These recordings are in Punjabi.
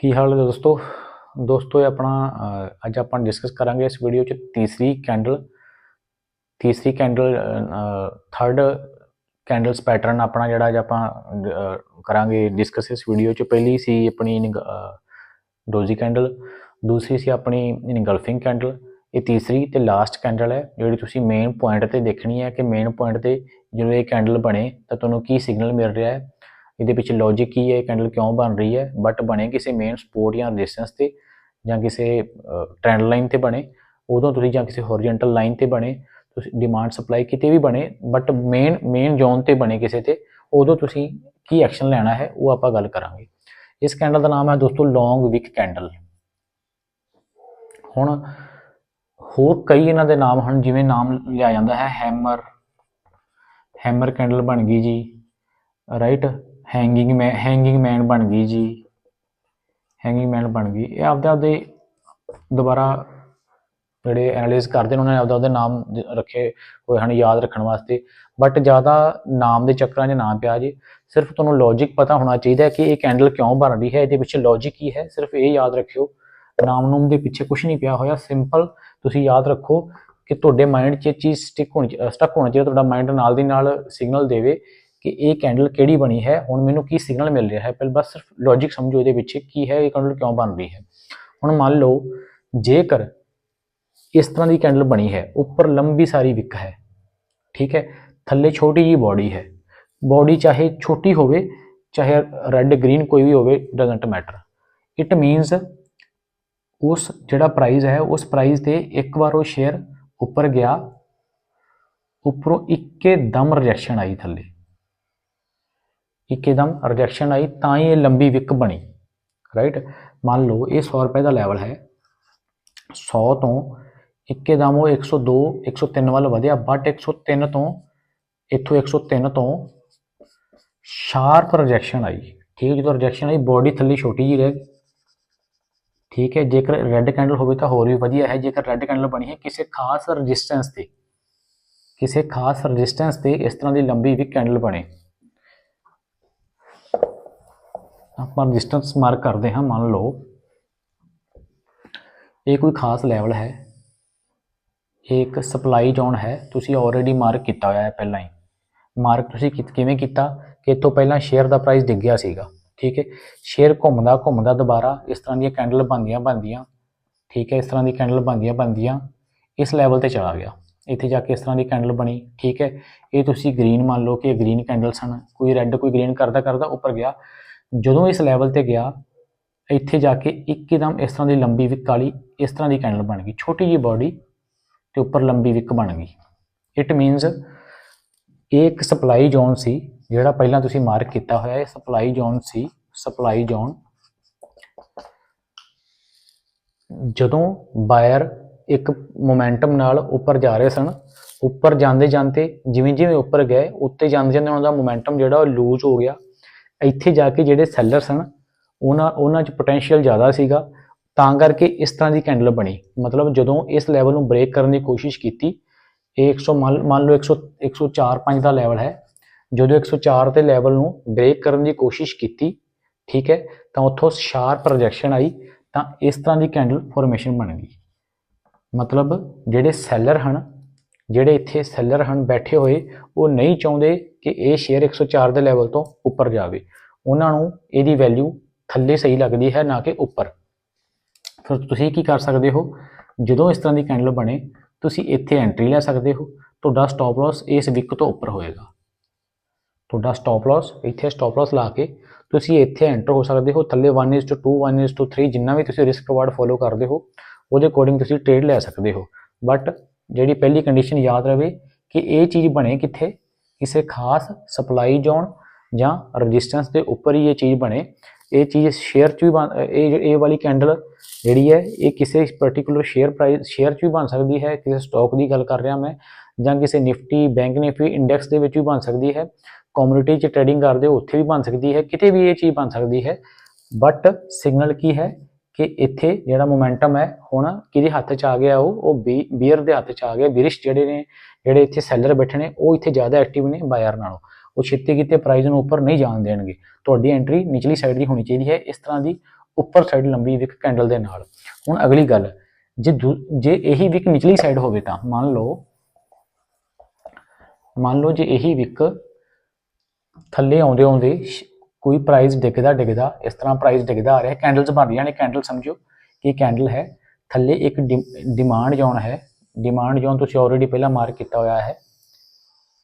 ਕੀ ਹਾਲ ਹੈ ਦੋਸਤੋ? ਦੋਸਤੋ, ਇਹ ਆਪਣਾ ਅੱਜ ਆਪਾਂ ਡਿਸਕਸ ਕਰਾਂਗੇ ਇਸ ਵੀਡੀਓ 'ਚ ਤੀਸਰੀ ਕੈਂਡਲ ਤੀਸਰੀ ਕੈਂਡਲ ਥਰਡ ਕੈਂਡਲਸ ਪੈਟਰਨ ਆਪਣਾ ਜਿਹੜਾ ਅੱਜ ਆਪਾਂ ਕਰਾਂਗੇ ਡਿਸਕਸ ਇਸ ਵੀਡੀਓ 'ਚ। ਪਹਿਲੀ ਸੀ ਆਪਣੀ ਡੋਜੀ ਕੈਂਡਲ ਦੂਸਰੀ ਸੀ ਆਪਣੀ ਇਨਗਲਫਿੰਗ ਕੈਂਡਲ ਇਹ ਤੀਸਰੀ ਤੇ ਲਾਸਟ ਕੈਂਡਲ ਹੈ, ਜਿਹੜੀ ਤੁਸੀਂ ਮੇਨ ਪੁਆਇੰਟ ਤੇ ਦੇਖਣੀ ਹੈ ਕਿ ਮੇਨ ਪੁਆਇੰਟ ਤੇ ਜਦੋਂ ਇਹ ਕੈਂਡਲ ਬਣੇ ਤਾਂ ਤੁਹਾਨੂੰ ਕੀ ਸਿਗਨਲ ਮਿਲ ਰਿਹਾ ਹੈ। ਇਹਦੇ ਪਿੱਛੇ ਲੌਜੀਕ ਕੀ ਹੈ ਕੈਂਡਲ ਕਿਉਂ ਬਣ ਰਹੀ ਹੈ ਬਟ ਬਣੇ ਕਿਸੇ ਮੇਨ ਸਪੋਰਟ ਜਾਂ ਰੈਜ਼ਿਸਟੈਂਸ ਤੇ ਜਾਂ ਕਿਸੇ ਟ੍ਰੈਂਡ ਲਾਈਨ ਤੇ ਬਣੇ, ਉਦੋਂ ਤੁਸੀਂ ਜਾਂ ਕਿਸੇ ਹੌਰੀਜ਼ੌਂਟਲ ਲਾਈਨ ਤੇ ਬਣੇ, ਤੁਸੀਂ ਡਿਮਾਂਡ ਸਪਲਾਈ ਕਿਤੇ ਵੀ ਬਣੇ ਬਟ ਮੇਨ ਮੇਨ ਜ਼ੋਨ ਤੇ ਬਣੇ ਕਿਸੇ ਤੇ, ਉਦੋਂ ਤੁਸੀਂ ਕੀ ਐਕਸ਼ਨ ਲੈਣਾ ਹੈ, ਉਹ ਆਪਾਂ ਗੱਲ ਕਰਾਂਗੇ। ਇਸ ਕੈਂਡਲ ਦਾ ਨਾਮ ਹੈ ਦੋਸਤੋ ਲੌਂਗ ਵਿਕ ਕੈਂਡਲ ਹੁਣ ਹੋਰ ਕਈ ਇਹਨਾਂ ਦੇ ਨਾਮ ਹਨ, ਜਿਵੇਂ ਨਾਮ ਲਿਆ ਜਾਂਦਾ ਹੈ ਹੈਮਰ ਹੈਮਰ ਕੈਂਡਲ ਬਣ ਗਈ ਜੀ ਰਾਈਟ ਹੈਂਗਿੰਗ ਮੈਂ ਹੈਂਗਿੰਗ ਮੈਨ ਬਣ ਗਈ ਜੀ। ਹੈਂਗਿੰਗ ਮੈਨ ਬਣ ਗਈ। ਇਹ ਆਪਦੇ ਆਪਦੇ ਦੁਬਾਰਾ ਜਿਹੜੇ ਐਨਾਲਿਸਿਸ ਕਰਦੇ ਨੇ, ਉਹਨਾਂ ਨੇ ਆਪਦਾ ਉਹਦੇ ਨਾਮ ਰੱਖੇ ਹੋਏ ਹਨ ਯਾਦ ਰੱਖਣ ਵਾਸਤੇ। ਬਟ ਜ਼ਿਆਦਾ ਨਾਮ ਦੇ ਚੱਕਰਾਂ 'ਚ ਨਾ ਪਿਆ ਜੀ। ਸਿਰਫ ਤੁਹਾਨੂੰ ਲੌਜੀਕ ਪਤਾ ਹੋਣਾ ਚਾਹੀਦਾ ਕਿ ਇਹ ਕੈਂਡਲ ਕਿਉਂ ਬਣ ਰਹੀ ਹੈ, ਇਹਦੇ ਪਿੱਛੇ ਲੌਜੀਕ ਕੀ ਹੈ, ਸਿਰਫ ਇਹ ਯਾਦ ਰੱਖਿਓ। ਨਾਮ ਨੂਮ ਦੇ ਪਿੱਛੇ ਕੁਝ ਨਹੀਂ ਪਿਆ ਹੋਇਆ। ਸਿੰਪਲ ਤੁਸੀਂ ਯਾਦ ਰੱਖੋ ਕਿ ਤੁਹਾਡੇ ਮਾਈਂਡ 'ਚ ਇਹ ਚੀਜ਼ ਸਟਿਕ ਹੋਣੀ ਸਟਕ ਹੋਣਾ ਚਾਹੀਦਾ। ਤੁਹਾਡਾ ਮਾਈਂਡ ਨਾਲ ਦੀ ਨਾਲ ਸਿਗਨਲ ਦੇਵੇ ਕਿ ਇਹ ਕੈਂਡਲ ਕਿਹੜੀ ਬਣੀ ਹੈ, ਹੁਣ ਮੈਨੂੰ ਕੀ ਸਿਗਨਲ ਮਿਲ ਰਿਹਾ ਹੈ, ਪਹਿਲਾਂ ਬਸ ਸਿਰਫ ਲੌਜੀਕ ਸਮਝੋ ਇਹਦੇ ਪਿੱਛੇ ਕੀ ਹੈ, ਇਹ ਕੈਂਡਲ ਕਿਉਂ ਬਣ ਰਹੀ ਹੈ। ਹੁਣ ਮੰਨ ਲਓ, ਜੇਕਰ ਇਸ ਤਰ੍ਹਾਂ ਦੀ ਕੈਂਡਲ ਬਣੀ ਹੈ, ਉੱਪਰ ਲੰਬੀ ਸਾਰੀ ਵਿਕ ਹੈ, ਠੀਕ ਹੈ, ਥੱਲੇ ਛੋਟੀ ਜੀ ਬਾਡੀ ਹੈ ਬਾਡੀ ਚਾਹੇ ਛੋਟੀ ਹੋਵੇ, ਚਾਹੇ ਰੈੱਡ ਗ੍ਰੀਨ ਕੋਈ ਵੀ ਹੋਵੇ ਡਸਨਟ ਮੈਟਰ ਇਟ ਮੀਨਸ ਉਸ ਜਿਹੜਾ ਪ੍ਰਾਈਸ ਹੈ, ਉਸ ਪ੍ਰਾਈਸ ਤੇ ਇੱਕ ਵਾਰ ਉਹ ਸ਼ੇਅਰ ਉੱਪਰ ਗਿਆ, ਉੱਪਰੋਂ ਇੱਕੇ ਦਮ ਰਿਜੈਕਸ਼ਨ ਆਈ ਥੱਲੇ। ਇੱਕੇਦਮ ਰਿਜੈਕਸ਼ਨ ਆਈ, ਤਾਂ ਹੀ ਇਹ ਲੰਬੀ ਵਿਕ ਬਣੀ ਰਾਈਟ ਮੰਨ ਲਓ ਇਹ 100 ਰੁਪਏ ਦਾ ਲੈਵਲ ਹੈ। 100 ਤੋਂ ਇੱਕੇਦਮ ਉਹ 102 103 ਵੱਲ ਵਧਿਆ ਬਟ 103 ਤੋਂ, ਇੱਥੋਂ 103 ਤੋਂ ਸ਼ਾਰਪ ਰਿਜੈਕਸ਼ਨ ਆਈ। ਠੀਕ ਜਦੋਂ ਰਿਜੈਕਸ਼ਨ ਆਈ ਬੋਡੀ ਥੱਲੇ ਛੋਟੀ ਜਿਹੀ ਰਹਿ ਠੀਕ ਹੈ, ਜੇਕਰ ਰੈੱਡ ਕੈਂਡਲ ਹੋਵੇ ਤਾਂ ਹੋਰ ਵੀ ਵਧੀਆ ਹੈ, ਜੇਕਰ ਰੈੱਡ ਕੈਂਡਲ ਬਣੀ ਹੈ, ਕਿਸੇ ਖਾਸ ਰੈਜ਼ਿਸਟੈਂਸ ਤੇ, ਕਿਸੇ ਖਾਸ ਰੈਜ਼ਿਸਟੈਂਸ ਤੇ ਇਸ ਤਰ੍ਹਾਂ ਦੀ ਲੰਬੀ ਵੀ ਕੈਂਡਲ ਬਣੇ। ਆਪਾਂ ਰੈਜ਼ਿਸਟੈਂਸ ਮਾਰਕ ਕਰਦੇ ਹਾਂ, ਮੰਨ ਲਓ, ਇਹ ਕੋਈ ਖਾਸ ਲੈਵਲ ਹੈ। ਇਹ ਇੱਕ ਸਪਲਾਈ ਜ਼ੋਨ ਹੈ, ਤੁਸੀਂ ਆਲਰੇਡੀ ਮਾਰਕ ਕੀਤਾ ਹੋਇਆ ਹੈ ਪਹਿਲਾਂ ਹੀ। ਮਾਰਕ ਤੁਸੀਂ ਕਿ- ਕਿਵੇਂ ਕੀਤਾ? ਕਿ ਇਹ ਤੋਂ ਪਹਿਲਾਂ ਸ਼ੇਅਰ ਦਾ ਪ੍ਰਾਈਸ ਡਿੱਗਿਆ ਸੀਗਾ, ਠੀਕ ਹੈ? ਸ਼ੇਅਰ ਘੁੰਮਦਾ ਘੁੰਮਦਾ ਦੁਬਾਰਾ ਇਸ ਤਰ੍ਹਾਂ ਦੀਆਂ ਕੈਂਡਲ ਬਣਦੀਆਂ ਬਣਦੀਆਂ, ਠੀਕ ਹੈ? ਇਸ ਤਰ੍ਹਾਂ ਦੀ ਕੈਂਡਲ ਬਣਦੀਆਂ ਬਣਦੀਆਂ, ਇਸ ਲੈਵਲ ਤੇ ਚਲਾ ਗਿਆ। ਇੱਥੇ ਜਾ ਕੇ ਇਸ ਤਰ੍ਹਾਂ ਦੀ ਕੈਂਡਲ ਬਣੀ, ਠੀਕ ਹੈ? ਇਹ ਤੁਸੀਂ ਗ੍ਰੀਨ ਮੰਨ ਲਓ ਕਿ ਇਹ ਗ੍ਰੀਨ ਕੈਂਡਲ ਸਨ ਕੋਈ ਰੈੱਡ ਕੋਈ ਗ੍ਰੀਨ ਕਰਦਾ ਕਰਦਾ ਉੱਪਰ ਗਿਆ। ਜਦੋਂ ਇਸ ਲੈਵਲ ਤੇ ਗਿਆ, ਇੱਥੇ ਜਾ ਕੇ ਇੱਕਦਮ ਇਸ ਤਰ੍ਹਾਂ ਦੀ ਲੰਬੀ ਵਿਕ ਵਾਲੀ ਇਸ ਤਰ੍ਹਾਂ ਦੀ ਕੈਂਡਲ ਬਣ ਗਈ। ਛੋਟੀ ਜੀ ਬਾਡੀ ਤੇ ਉੱਪਰ ਲੰਬੀ ਵਿਕ ਬਣ ਗਈ। ਇਟ ਮੀਨਸ ਇਹ ਇੱਕ ਸਪਲਾਈ ਜ਼ੋਨ ਸੀ, ਜਿਹੜਾ ਪਹਿਲਾਂ ਤੁਸੀਂ ਮਾਰਕ ਕੀਤਾ ਹੋਇਆ ਇਹ ਸਪਲਾਈ ਜ਼ੋਨ ਸੀ ਸਪਲਾਈ ਜ਼ੋਨ ਜਦੋਂ ਬਾਇਰ ਇੱਕ ਮੋਮੈਂਟਮ ਨਾਲ ਉੱਪਰ ਜਾ ਰਹੇ ਸਨ, ਉੱਪਰ ਜਾਂਦੇ ਜਾਂਦੇ ਜਿਵੇਂ ਜਿਵੇਂ ਉੱਪਰ ਗਏ, ਉੱਤੇ ਜਾਂਦੇ ਜਾਂਦੇ ਉਹਨਾਂ ਦਾ ਮੋਮੈਂਟਮ ਜਿਹੜਾ ਉਹ ਲੂਜ਼ ਹੋ ਗਿਆ। ਇੱਥੇ ਜਾ ਕੇ ਜਿਹੜੇ ਸੈਲਰ ਸਨ ਉਹਨਾਂ ਉਹਨਾਂ 'ਚ ਪੋਟੈਂਸ਼ੀਅਲ ਜ਼ਿਆਦਾ ਸੀਗਾ, ਤਾਂ ਕਰਕੇ ਇਸ ਤਰ੍ਹਾਂ ਦੀ ਕੈਂਡਲ ਬਣੀ। ਮਤਲਬ ਜਦੋਂ ਇਸ ਲੈਵਲ ਨੂੰ ਬ੍ਰੇਕ ਕਰਨ ਦੀ ਕੋਸ਼ਿਸ਼ ਕੀਤੀ, ਇਹ 100 ਮੰਨ ਮੰਨ ਲਓ 100 104 5 ਦਾ ਲੈਵਲ ਹੈ। ਜਦੋਂ 104 ਤੇ ਲੈਵਲ ਨੂੰ ਬ੍ਰੇਕ ਕਰਨ ਦੀ ਕੋਸ਼ਿਸ਼ ਕੀਤੀ, ਠੀਕ ਹੈ, ਤਾਂ ਉੱਥੋਂ ਸ਼ਾਰਪ ਰਿਜੈਕਸ਼ਨ ਆਈ, ਤਾਂ ਇਸ ਤਰ੍ਹਾਂ ਦੀ ਕੈਂਡਲ ਫਾਰਮੇਸ਼ਨ ਬਣ ਗਈ। ਮਤਲਬ ਜਿਹੜੇ ਸੈਲਰ ਹਨ ਜਿਹੜੇ ਇੱਥੇ ਸੈਲਰ ਹਨ ਬੈਠੇ ਹੋਏ, ਉਹ ਨਹੀਂ ਚਾਹੁੰਦੇ ਕਿ ਇਹ ਸ਼ੇਅਰ 104 ਦੇ ਲੈਵਲ ਤੋਂ ਉੱਪਰ ਜਾਵੇ। ਉਹਨਾਂ ਨੂੰ ਇਹਦੀ ਵੈਲਿਊ ਥੱਲੇ ਸਹੀ ਲੱਗਦੀ ਹੈ, ਨਾ ਕਿ ਉੱਪਰ। ਫਿਰ ਤੁਸੀਂ ਕੀ ਕਰ ਸਕਦੇ ਹੋ? ਜਦੋਂ ਇਸ ਤਰ੍ਹਾਂ ਦੀ ਕੈਂਡਲ ਬਣੇ, ਤੁਸੀਂ ਇੱਥੇ ਐਂਟਰੀ ਲੈ ਸਕਦੇ ਹੋ। ਤੁਹਾਡਾ ਸਟਾਪ ਲਾਸ ਇਸ ਵਿਕ ਤੋਂ ਉੱਪਰ ਹੋਏਗਾ। ਤੁਹਾਡਾ ਸਟਾਪ ਲਾਸ ਇੱਥੇ ਸਟਾਪ ਲਾਸ ਲਾ ਕੇ ਤੁਸੀਂ ਇੱਥੇ ਐਂਟਰ ਹੋ ਸਕਦੇ ਹੋ। ਥੱਲੇ 1:2 1:3 ਜਿੰਨਾ ਵੀ ਤੁਸੀਂ ਰਿਸਕ ਰਿਵਾਰਡ ਫੋਲੋ ਕਰਦੇ ਹੋ, ਉਹਦੇ ਅਕੋਰਡਿੰਗ ਤੁਸੀਂ ਟ੍ਰੇਡ ਲੈ ਸਕਦੇ ਹੋ। ਬਟ ਜਿਹੜੀ ਪਹਿਲੀ ਕੰਡੀਸ਼ਨ ਯਾਦ ਰਵੇ ਕਿ ਇਹ ਚੀਜ਼ ਬਣੇ ਕਿੱਥੇ? ਕਿਸੇ ਖਾਸ ਸਪਲਾਈ ਜ਼ੋਨ ਜਾਂ ਰੈਜ਼ਿਸਟੈਂਸ ਦੇ ਉੱਪਰ ਹੀ ਇਹ ਚੀਜ਼ ਬਣੇ। ਇਹ ਚੀਜ਼ ਸ਼ੇਅਰ 'ਚ ਵੀ ਬਣ ਇਹ ਇਹ ਵਾਲੀ ਕੈਂਡਲ ਜਿਹੜੀ ਹੈ, ਇਹ ਕਿਸੇ ਪਾਰਟਿਕੂਲਰ ਸ਼ੇਅਰ ਪ੍ਰਾਈਸ ਸ਼ੇਅਰ 'ਚ ਵੀ ਬਣ ਸਕਦੀ ਹੈ। ਕਿਸੇ ਸਟਾਕ ਦੀ ਗੱਲ ਕਰ ਰਿਹਾ ਮੈਂ, ਜਾਂ ਕਿਸੇ ਨਿਫਟੀ ਬੈਂਕ ਨਿਫਟੀ ਇੰਡੈਕਸ ਦੇ ਵਿੱਚ ਵੀ ਬਣ ਸਕਦੀ ਹੈ। ਕਮਿਊਨਿਟੀ 'ਚ ਟ੍ਰੇਡਿੰਗ ਕਰਦੇ ਹੋ ਉੱਥੇ ਵੀ ਬਣ ਸਕਦੀ ਹੈ। ਕਿਤੇ ਵੀ ਇਹ ਚੀਜ਼ ਬਣ ਸਕਦੀ ਹੈ। ਬਟ ਸਿਗਨਲ ਕੀ ਹੈ? ਕਿ ਇੱਥੇ ਜਿਹੜਾ ਮੋਮੈਂਟਮ ਹੈ, ਹੁਣ ਕਿਹਦੇ ਹੱਥ 'ਚ ਆ ਗਿਆ ਉਹ ਉਹ ਬੀਅਰ ਦੇ ਹੱਥ 'ਚ ਆ ਗਿਆ। ਬਿਰਿਸ਼ ਜਿਹੜੇ ਨੇ, ਜਿਹੜੇ ਇੱਥੇ ਸੈਲਰ ਬੈਠੇ ਨੇ, ਉਹ ਇੱਥੇ ਜ਼ਿਆਦਾ ਐਕਟਿਵ ਨੇ ਬਾਇਰ ਨਾਲੋਂ। ਉਹ ਛੇਤੀ ਕਿਤੇ ਪ੍ਰਾਈਸ ਨੂੰ ਉੱਪਰ ਨਹੀਂ ਜਾਣ ਦੇਣਗੇ। ਤੁਹਾਡੀ ਐਂਟਰੀ ਨਿਚਲੀ ਸਾਈਡ ਦੀ ਹੋਣੀ ਚਾਹੀਦੀ ਹੈ, ਇਸ ਤਰ੍ਹਾਂ ਦੀ ਉੱਪਰ ਸਾਈਡ ਲੰਬੀ ਵਿਕ ਕੈਂਡਲ ਦੇ ਨਾਲ। ਹੁਣ ਅਗਲੀ ਗੱਲ, ਜੇ ਦੂ- ਜੇ ਇਹੀ ਵਿਕ ਨਿਚਲੀ ਸਾਈਡ ਹੋਵੇ ਤਾਂ, ਮੰਨ ਲਓ ਮੰਨ ਲਓ ਜੇ ਇਹੀ ਵਿਕ ਥੱਲੇ ਆਉਂਦੇ ਆਉਂਦੇ ਸ਼- ਕੋਈ ਪ੍ਰਾਈਸ ਡਿੱਗਦਾ ਡਿੱਗਦਾ ਇਸ ਤਰ੍ਹਾਂ ਪ੍ਰਾਈਸ ਡਿੱਗਦਾ ਆ ਰਿਹਾ ਕੈਂਡਲਸ ਬਣ ਰਹੀਆਂ ਨੇ ਕੈਂਡਲ ਸਮਝੋ ਕਿ ਕੈਂਡਲ ਹੈ ਥੱਲੇ ਇੱਕ ਡਿਮਾਂਡ ਜ਼ੋਨ ਹੈ ਡਿਮਾਂਡ ਜ਼ੋਨ ਤੁਸੀਂ ਆਲਰੇਡੀ ਪਹਿਲਾਂ ਮਾਰਕ ਕੀਤਾ ਹੋਇਆ ਹੈ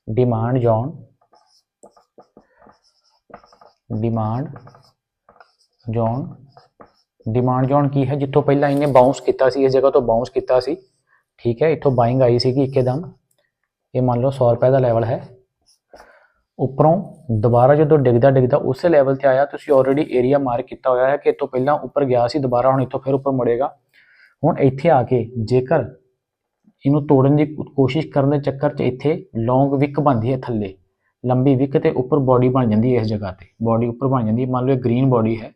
demand zone demand zone demand zone ਕੀ ਹੈ ਜਿੱਥੋਂ ਪਹਿਲਾਂ ਇਹਨੇ ਬਾਉਂਸ ਕੀਤਾ ਸੀ ਇਸ ਜਗ੍ਹਾ ਤੋਂ ਬਾਉਂਸ ਕੀਤਾ ਸੀ ਠੀਕ ਹੈ ਇੱਥੋਂ ਬਾਇੰਗ ਆਈ ਸੀਗੀ ਇੱਕਦਮ ਇਹ ਮੰਨ ਲਓ 100 ਰੁਪਏ ਦਾ ਲੈਵਲ ਹੈ ਉੱਪਰੋਂ ਦੁਬਾਰਾ ਜਦੋਂ ਡਿੱਗਦਾ ਡਿੱਗਦਾ ਉਸੇ ਲੈਵਲ ਤੇ ਆਇਆ, ਤੁਸੀਂ ਆਲਰੇਡੀ ਏਰੀਆ ਮਾਰਕ ਕੀਤਾ ਹੋਇਆ ਹੈ ਕਿ ਇਹ ਤੋਂ ਪਹਿਲਾਂ ਉੱਪਰ ਗਿਆ ਸੀ, ਦੁਬਾਰਾ ਹੁਣ ਇੱਥੋਂ ਫਿਰ ਉੱਪਰ ਮੁੜੇਗਾ। ਹੁਣ ਇੱਥੇ ਆ ਕੇ ਜੇਕਰ ਇਹਨੂੰ ਤੋੜਨ ਦੀ ਕੋਸ਼ਿਸ਼ ਕਰਨ ਦੇ ਚੱਕਰ 'ਚ ਇੱਥੇ ਲੌਂਗ ਵਿਕ ਬਣਦੀ ਹੈ ਥੱਲੇ, ਲੰਬੀ ਵਿਕ ਤੇ ਉੱਪਰ ਬਾਡੀ ਬਣ ਜਾਂਦੀ ਹੈ ਇਸ ਜਗ੍ਹਾ ਤੇ ਬਾਡੀ ਉੱਪਰ ਬਣ ਜਾਂਦੀ ਹੈ। ਮੰਨ ਲਓ ਇਹ ਗ੍ਰੀਨ ਬਾਡੀ ਹੈ,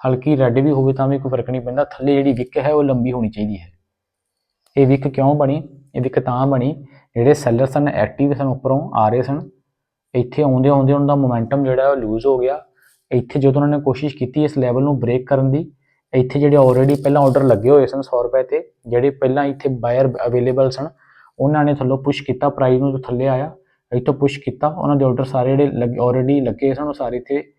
ਹਲਕੀ ਰੈੱਡ ਵੀ ਹੋਵੇ ਤਾਂ ਵੀ ਕੋਈ ਫ਼ਰਕ ਨਹੀਂ ਪੈਂਦਾ, ਥੱਲੇ ਜਿਹੜੀ ਵਿਕ ਹੈ ਉਹ ਲੰਬੀ ਹੋਣੀ ਚਾਹੀਦੀ ਹੈ। ਇਹ ਵਿਕ ਕਿਉਂ ਬਣੀ? ਇਹ ਵਿਕ ਤਾਂ ਬਣੀ, ਜਿਹੜੇ ਸੈਲਰ ਸਨ ਐਕਟਿਵ ਸਨ, ਉੱਪਰੋਂ ਆ ਰਹੇ ਸਨ ਇੱਥੇ ਆਉਂਦੇ ਆਉਂਦੇ ਉਹਨਾਂ ਦਾ ਮੋਮੈਂਟਮ ਜਿਹੜਾ ਉਹ ਲੂਜ਼ ਹੋ ਗਿਆ। ਇੱਥੇ ਜਦੋਂ ਉਹਨਾਂ ਨੇ ਕੋਸ਼ਿਸ਼ ਕੀਤੀ ਇਸ ਲੈਵਲ ਨੂੰ ਬ੍ਰੇਕ ਕਰਨ ਦੀ, ਇੱਥੇ ਜਿਹੜੇ ਆਲਰੇਡੀ ਪਹਿਲਾਂ ਆਰਡਰ ਲੱਗੇ ਹੋਏ ਸਨ 100 ਰੁਪਏ ਤੇ, ਜਿਹੜੇ ਪਹਿਲਾਂ ਇੱਥੇ ਬਾਇਰ ਅਵੇਲੇਬਲ ਸਨ, ਉਹਨਾਂ ਨੇ ਥੱਲੋਂ ਪੁਸ਼ ਕੀਤਾ ਪ੍ਰਾਈਸ ਨੂੰ ਥੱਲੇ ਆਇਆ, ਇੱਥੋਂ ਪੁਸ਼ ਕੀਤਾ, ਉਹਨਾਂ ਦੇ ਆਰਡਰ ਸਾਰੇ ਜਿਹੜੇ ਆਲਰੇਡੀ ਲੱਗੇ ਸਨ, ਉਹ ਸਾਰੇ ਇੱਥੇ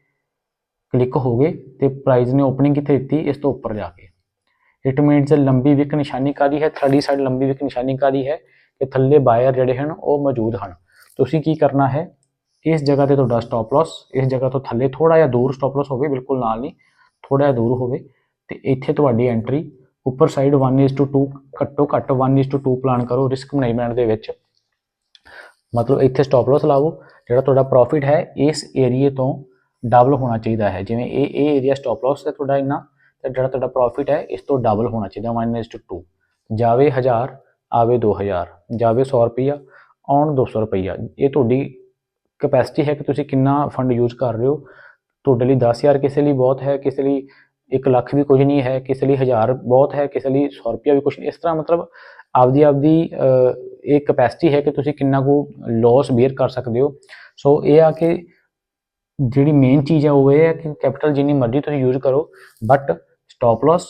ਕਲਿੱਕ ਹੋ ਗਏ ਤੇ ਪ੍ਰਾਈਸ ਨੇ ਓਪਨਿੰਗ ਕਿੱਥੇ ਦਿੱਤੀ? ਇਸ ਤੋਂ ਉੱਪਰ ਜਾ ਕੇ। ਇਟ ਮੀਨਸ ਲੰਬੀ ਵਿਕ ਨਿਸ਼ਾਨੀ ਕਾਦੀ ਹੈ? ਥਰਡੀ ਸਾਈਡ ਲੰਬੀ ਵਿਕ ਨਿਸ਼ਾਨੀ ਕਾਦੀ ਹੈ? ਕਿ ਥੱਲੇ ਬਾਇਰ ਜਿਹੜੇ ਹਨ, ਉਹ ਮੌਜੂਦ ਹਨ। ਤੁਸੀਂ ਕੀ ਕਰਨਾ ਹੈ? ਇਸ ਜਗ੍ਹਾ ਤੇ ਤੁਹਾਡਾ ਸਟਾਪ ਲਾਸ ਇਸ ਜਗ੍ਹਾ ਤੋਂ ਥੱਲੇ ਥੋੜਾ ਜਿਹਾ ਦੂਰ ਸਟਾਪ ਲਾਸ ਹੋਵੇ, ਬਿਲਕੁਲ ਨਾਲ ਨਹੀਂ ਥੋੜਾ ਜਿਹਾ ਦੂਰ ਹੋਵੇ, ਤੇ ਇੱਥੇ ਤੁਹਾਡੀ ਐਂਟਰੀ ਉੱਪਰ ਸਾਈਡ 1:2 ਘੱਟੋ ਘੱਟ 1:2 ਪਲਾਨ ਕਰੋ ਰਿਸਕ ਮੈਨੇਜਮੈਂਟ ਦੇ ਵਿੱਚ। ਮਤਲਬ ਇੱਥੇ ਸਟਾਪ ਲਾਸ ਲਾਓ, ਜਿਹੜਾ ਤੁਹਾਡਾ ਪ੍ਰੋਫਿਟ ਹੈ, ਇਸ ਏਰੀਏ ਤੋਂ ਡਬਲ ਹੋਣਾ ਚਾਹੀਦਾ ਹੈ। ਜਿਵੇਂ ਇਹ ਇਹ ਏਰੀਆ ਸਟਾਪ ਲਾਸ ਹੈ ਤੁਹਾਡਾ ਇੰਨਾ, ਤੇ ਜਿਹੜਾ ਤੁਹਾਡਾ ਪ੍ਰੋਫਿਟ ਹੈ, ਇਸ ਤੋਂ ਡਬਲ ਹੋਣਾ ਚਾਹੀਦਾ 1:2 ਜਾਵੇ 1000 ਆਵੇ 2000 ਜਾਵੇ 100 ਰੁਪਈਆ, ਆਉਣ 200 ਰੁਪਈਆ। ਇਹ ਤੁਹਾਡੀ ਕਪੈਸਿਟੀ ਹੈ ਕਿ ਤੁਸੀਂ ਕਿੰਨਾ ਫੰਡ ਯੂਜ਼ ਕਰ ਰਹੇ ਹੋ। ਤੁਹਾਡੇ ਲਈ 10000 ਕਿਸੇ ਲਈ ਬਹੁਤ ਹੈ, ਕਿਸੇ ਲਈ 1 ਲੱਖ ਵੀ ਕੁਝ ਨਹੀਂ ਹੈ, ਕਿਸੇ ਲਈ 1000 ਬਹੁਤ ਹੈ, ਕਿਸੇ ਲਈ 100 ਰੁਪਿਆ ਵੀ ਕੁਝ ਨਹੀਂ। ਇਸ ਤਰ੍ਹਾਂ ਮਤਲਬ ਆਪਦੀ ਆਪਦੀ ਇਹ ਕਪੈਸਿਟੀ ਹੈ ਕਿ ਤੁਸੀਂ ਕਿੰਨਾ ਕੁ ਲਾਸ ਬੇਅਰ ਕਰ ਸਕਦੇ ਹੋ। ਸੋ ਇਹ ਆ ਕਿ ਜਿਹੜੀ ਮੇਨ ਚੀਜ਼ ਹੈ ਉਹ ਇਹ ਹੈ ਕਿ ਕੈਪੀਟਲ ਜਿੰਨੀ ਮਰਜ਼ੀ ਤੁਸੀਂ ਯੂਜ਼ ਕਰੋ ਬਟ ਸਟਾਪ ਲਾਸ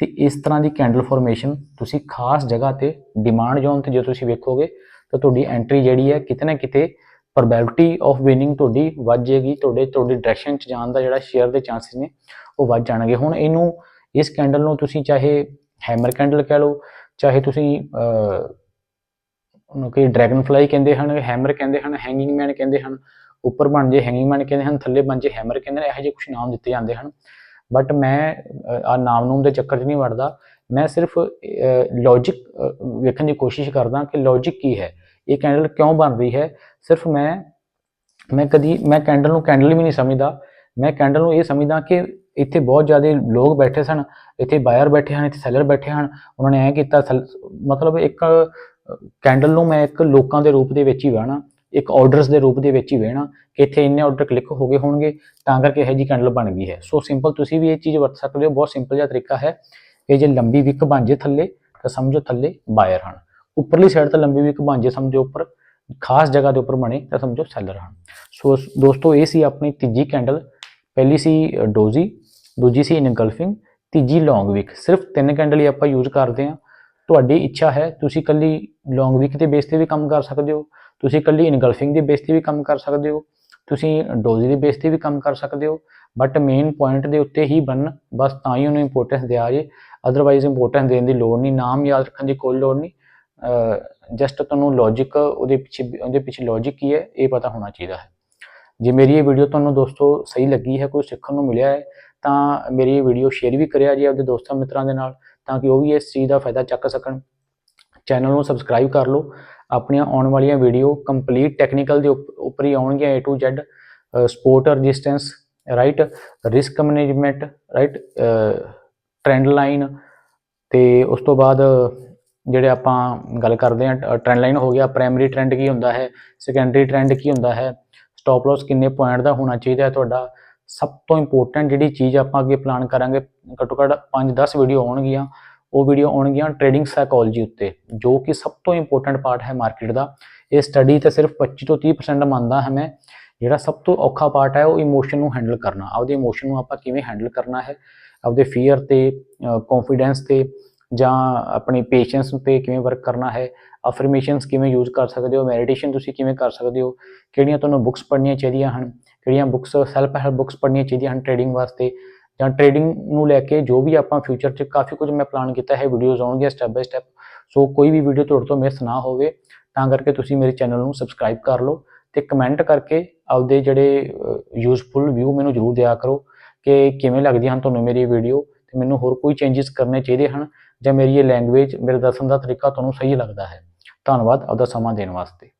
ਤੇ ਇਸ ਤਰ੍ਹਾਂ ਦੀ ਕੈਂਡਲ ਫਾਰਮੇਸ਼ਨ ਤੁਸੀਂ ਖਾਸ ਜਗ੍ਹਾ ਤੇ ਡਿਮਾਂਡ ਜ਼ੋਨ ਤੇ ਜੇ ਤੁਸੀਂ ਵੇਖੋਗੇ ਤਾਂ ਤੁਹਾਡੀ ਐਂਟਰੀ ਜਿਹੜੀ ਹੈ ਕਿਤੇ ਨਾ ਕਿਤੇ ਪ੍ਰੋਬੈਬਿਲਿਟੀ ਆਫ ਵਿਨਿੰਗ ਤੁਹਾਡੀ ਵੱਧ ਜਾਏਗੀ, ਤੁਹਾਡੇ ਤੁਹਾਡੇ ਡਾਇਰੈਕਸ਼ਨ ਚ ਜਾਣ ਦਾ ਜਿਹੜਾ ਸ਼ੇਅਰ ਦੇ ਚਾਂਸਸ ਨੇ, ਉਹ ਵੱਧ ਜਾਣਗੇ। ਹੁਣ ਇਹਨੂੰ, ਇਸ ਕੈਂਡਲ ਨੂੰ ਤੁਸੀਂ ਚਾਹੇ ਹੈਮਰ ਕੈਂਡਲ ਕਹਿ ਲਓ, ਚਾਹੇ ਤੁਸੀਂ ਉਹਨੂੰ ਕਿ ਡਰੈਗਨ ਫਲਾਈ ਕਹਿੰਦੇ ਹਨ ਹੈਮਰ ਕਹਿੰਦੇ ਹਨ ਹੈਂਗਿੰਗ ਮੈਨ ਕਹਿੰਦੇ ਹਨ, ਉੱਪਰ ਬਣ ਜੇ ਹੈਂਗਿੰਗ ਮੈਨ ਕਹਿੰਦੇ ਹਨ, ਥੱਲੇ ਬਣ ਜੇ ਹੈਮਰ ਕਹਿੰਦੇ ਨੇ ਇਹੋ ਜਿਹੇ ਕੁਝ ਨਾਮ ਦਿੱਤੇ ਜਾਂਦੇ ਹਨ। ਬਟ ਮੈਂ ਆ ਨਾਮ ਨੂਮ ਦੇ ਚੱਕਰ 'ਚ ਨਹੀਂ ਵੜਦਾ। ਮੈਂ ਸਿਰਫ ਲੌਜੀਕ ਵੇਖਣ ਦੀ ਕੋਸ਼ਿਸ਼ ਕਰਦਾ ਕਿ ਲੌਜੀਕ ਕੀ ਹੈ। ਇਹ ਕੈਂਡਲ ਕਿਉਂ ਬਣ ਰਹੀ ਹੈ? ਸਿਰਫ ਮੈਂ ਮੈਂ ਕਦੀ, ਮੈਂ ਕੈਂਡਲ ਨੂੰ ਕੈਂਡਲ ਵੀ ਨਹੀਂ ਸਮਝਦਾ। ਮੈਂ ਕੈਂਡਲ ਨੂੰ ਇਹ ਸਮਝਦਾ ਕਿ ਇੱਥੇ ਬਹੁਤ ਜ਼ਿਆਦਾ ਲੋਕ ਬੈਠੇ ਸਨ, ਇੱਥੇ ਬਾਇਰ ਬੈਠੇ ਹਨ, ਇੱਥੇ ਸੈਲਰ ਬੈਠੇ ਹਨ। ਉਹਨਾਂ ਨੇ ਐ ਕੀਤਾ, ਸੈਲ- ਮਤਲਬ ਇੱਕ ਕੈਂਡਲ ਨੂੰ ਮੈਂ ਇੱਕ ਲੋਕਾਂ ਦੇ ਰੂਪ ਦੇ ਵਿੱਚ ਹੀ ਵੇਖਣਾ ਇੱਕ ਆਰਡਰਸ ਦੇ ਰੂਪ ਦੇ ਵਿੱਚ ਹੀ ਵਹਿਣਾ ਕਿ ਇੱਥੇ ਇੰਨੇ ਆਰਡਰ ਕਲਿੱਕ ਹੋ ਗਏ ਹੋਣਗੇ, ਤਾਂ ਕਰਕੇ ਇਹ ਜੀ ਕੈਂਡਲ ਬਣ ਗਈ ਹੈ। ਸੋ ਸਿੰਪਲ ਤੁਸੀਂ ਵੀ ਇਹ ਚੀਜ਼ ਵਰਤ ਸਕਦੇ ਹੋ, ਬਹੁਤ ਸਿੰਪਲ ਜਿਹਾ ਤਰੀਕਾ ਹੈ। ਕਿ ਜੇ ਲੰਬੀ ਵਿਕ ਬਣ ਜੇ ਥੱਲੇ, ਤਾਂ ਸਮਝੋ ਥੱਲੇ ਬਾਇਰ ਹਨ। ਉੱਪਰਲੀ ਸਾਈਡ ਤੇ ਲੰਬੀ ਵੀਕ ਬਣ ਜੇ ਸਮਝੋ ਉੱਪਰ, ਖਾਸ ਜਗ੍ਹਾ ਦੇ ਉੱਪਰ ਬਣੇ, ਤਾਂ ਸਮਝੋ ਸੈਲਰ ਹਨ। ਸੋ ਦੋਸਤੋ ਇਹ ਸੀ ਆਪਣੀ ਤੀਜੀ ਕੈਂਡਲ ਪਹਿਲੀ ਸੀ ਡੋਜੀ, ਦੂਜੀ ਸੀ ਇਨਗਲਫਿੰਗ ਤੀਜੀ ਲੌਂਗ ਵੀਕ ਸਿਰਫ ਤਿੰਨ ਕੈਂਡਲ ਹੀ ਆਪਾਂ ਯੂਜ਼ ਕਰਦੇ ਹਾਂ। ਤੁਹਾਡੀ ਇੱਛਾ ਹੈ, ਤੁਸੀਂ ਕੱਲੀ ਲੌਂਗ ਵੀਕ ਦੇ ਬੇਸ ਤੇ ਵੀ ਕੰਮ ਕਰ ਸਕਦੇ ਹੋ, ਤੁਸੀਂ ਕੱਲੀ ਇਨਗਲਫਿੰਗ ਦੇ ਬੇਸ ਤੇ ਵੀ ਕੰਮ ਕਰ ਸਕਦੇ ਹੋ, ਤੁਸੀਂ ਡੋਜੀ ਦੇ ਬੇਸ ਤੇ ਵੀ ਕੰਮ ਕਰ ਸਕਦੇ ਹੋ ਬਟ ਮੇਨ ਪੁਆਇੰਟ ਦੇ ਉੱਤੇ ਹੀ ਬਣ ਬਸ ਤਾਂ ਹੀ ਉਹਨੂੰ ਇੰਪੋਰਟੈਂਸ ਦਿਆ ਜੇ ਅਦਰਵਾਈਜ਼ ਇੰਪੋਰਟੈਂਸ ਦੇਣ ਦੀ ਲੋੜ ਨਹੀਂ, ਨਾਮ ਯਾਦ ਰੱਖਣ ਦੀ ਕੋਈ ਲੋੜ ਨਹੀਂ। ਜਸਟ ਤੁਹਾਨੂੰ ਲੌਜੀਕ ਉਹਦੇ ਪਿੱਛੇ ਉਹਦੇ ਪਿੱਛੇ ਲੌਜੀਕ ਕੀ ਹੈ, ਇਹ ਪਤਾ ਹੋਣਾ ਚਾਹੀਦਾ ਹੈ। ਜੇ ਮੇਰੀ ਇਹ ਵੀਡੀਓ ਤੁਹਾਨੂੰ ਦੋਸਤੋ ਸਹੀ ਲੱਗੀ ਹੈ, ਕੋਈ ਸਿੱਖਣ ਨੂੰ ਮਿਲਿਆ ਹੈ, ਤਾਂ ਮੇਰੀ ਇਹ ਵੀਡੀਓ ਸ਼ੇਅਰ ਵੀ ਕਰਿਆ ਜੀ ਆਪਣੇ ਦੋਸਤਾਂ ਮਿੱਤਰਾਂ ਦੇ ਨਾਲ, ਤਾਂ ਕਿ ਉਹ ਵੀ ਇਸ ਚੀਜ਼ ਦਾ ਫਾਇਦਾ ਚੱਕ ਸਕਣ। ਚੈਨਲ ਨੂੰ ਸਬਸਕ੍ਰਾਈਬ ਕਰ ਲਓ। ਆਪਣੀਆਂ ਆਉਣ ਵਾਲੀਆਂ ਵੀਡੀਓ ਕੰਪਲੀਟ ਟੈਕਨੀਕਲ ਦੇ ਉੱਪ- ਉੱਪਰ ਹੀ ਆਉਣਗੀਆਂ A to Z support resistance right risk management right trend line ਤੇ ਉਸ ਤੋਂ ਬਾਅਦ ਜਿਹੜੇ ਆਪਾਂ ਗੱਲ ਕਰਦੇ ਹਾਂ ਟ੍ਰੈਂਡ ਲਾਈਨ ਹੋ ਗਿਆ ਪ੍ਰਾਇਮਰੀ ਟ੍ਰੈਂਡ ਕੀ ਹੁੰਦਾ ਹੈ ਸੈਕੰਡਰੀ ਟ੍ਰੈਂਡ ਕੀ ਹੁੰਦਾ ਹੈ ਸਟਾਪ ਲਾਸ ਕਿੰਨੇ ਪੁਆਇੰਟ ਦਾ ਹੋਣਾ ਚਾਹੀਦਾ ਹੈ ਤੁਹਾਡਾ, ਸਭ ਤੋਂ ਇੰਪੋਰਟੈਂਟ ਜਿਹੜੀ ਚੀਜ਼ ਆਪਾਂ ਅੱਗੇ ਪਲਾਨ ਕਰਾਂਗੇ, ਘੱਟੋ ਘੱਟ 5-10 ਵੀਡੀਓ ਆਉਣਗੀਆਂ, ਉਹ ਵੀਡੀਓ ਆਉਣਗੀਆਂ ਟ੍ਰੇਡਿੰਗ ਸਾਈਕੋਲੋਜੀ ਉੱਤੇ, ਜੋ ਕਿ ਸਭ ਤੋਂ ਇੰਪੋਰਟੈਂਟ ਪਾਰਟ ਹੈ ਮਾਰਕੀਟ ਦਾ, ਇਹ ਸਟੱਡੀ ਤਾਂ ਸਿਰਫ 25 ਤੋਂ 30% ਮੰਨਦਾ ਹਾਂ ਮੈਂ, ਜਿਹੜਾ ਸਭ ਤੋਂ ਔਖਾ ਪਾਰਟ ਹੈ ਉਹ ਇਮੋਸ਼ਨ ਨੂੰ ਹੈਂਡਲ ਕਰਨਾ, ਆਪਦੇ ਇਮੋਸ਼ਨ ਨੂੰ ਆਪਾਂ ਕਿਵੇਂ ਹੈਂਡਲ ਕਰਨਾ ਹੈ, ਆਪਦੇ ਫੀਅਰ ਤੇ ਕੌਨਫੀਡੈਂਸ ਤੇ ਜਾਂ ਆਪਣੀ ਪੇਸ਼ੈਂਸ ਤੇ ਕਿਵੇਂ ਵਰਕ ਕਰਨਾ ਹੈ ਅਫਰਮੇਸ਼ਨਸ ਕਿਵੇਂ ਯੂਜ਼ ਕਰ ਸਕਦੇ ਹੋ ਮੈਡੀਟੇਸ਼ਨ ਤੁਸੀਂ ਕਿਵੇਂ ਕਰ ਸਕਦੇ ਹੋ, ਕਿਹੜੀਆਂ ਤੁਹਾਨੂੰ ਬੁੱਕਸ ਪੜ੍ਹਨੀਆਂ ਚਾਹੀਦੀਆਂ ਹਨ, ਕਿਹੜੀਆਂ ਬੁੱਕਸ ਸੈਲਫ ਹੈਲਪ ਬੁੱਕਸ ਪੜ੍ਹਨੀਆਂ ਚਾਹੀਦੀਆਂ ਹਨ ਟ੍ਰੇਡਿੰਗ ਵਾਸਤੇ, ਜਾਂ ਟ੍ਰੇਡਿੰਗ ਨੂੰ ਲੈ ਕੇ ਜੋ ਵੀ ਆਪਾਂ ਫਿਊਚਰ 'ਚ ਕਾਫੀ ਕੁਝ ਮੈਂ ਪਲਾਨ ਕੀਤਾ ਹੈ ਵੀਡੀਓਜ਼ ਆਉਣਗੀਆਂ ਸਟੈਪ ਬਾਈ ਸਟੈਪ ਸੋ ਕੋਈ ਵੀ ਵੀਡੀਓ ਤੁਹਾਡੇ ਤੋਂ ਮਿਸ ਨਾ ਹੋਵੇ, ਤਾਂ ਕਰਕੇ ਤੁਸੀਂ ਮੇਰੇ ਚੈਨਲ ਨੂੰ ਸਬਸਕ੍ਰਾਈਬ ਕਰ ਲਓ ਤੇ ਕਮੈਂਟ ਕਰਕੇ ਆਪਦੇ ਜਿਹੜੇ ਯੂਜ਼ਫੁਲ ਵਿਊ ਮੈਨੂੰ ਜ਼ਰੂਰ ਦਿਆ ਕਰੋ ਕਿ ਕਿਵੇਂ ਲੱਗਦੀਆਂ ਹਨ ਤੁਹਾਨੂੰ ਮੇਰੀ ਵੀਡੀਓ ਤੇ ਮੈਨੂੰ ਹੋਰ ਕੋਈ ਚੇਂਜਸ ਕਰਨੇ ਚਾਹੀਦੇ ਹਨ ਜਾਂ ਮੇਰੀ ਇਹ ਲੈਂਗੁਏਜ ਮੇਰੇ ਦੱਸਣ ਦਾ ਤਰੀਕਾ ਤੁਹਾਨੂੰ ਸਹੀ ਲੱਗਦਾ ਹੈ। ਧੰਨਵਾਦ, ਆਪਦਾ ਸਮਾਂ ਦੇਣ ਵਾਸਤੇ।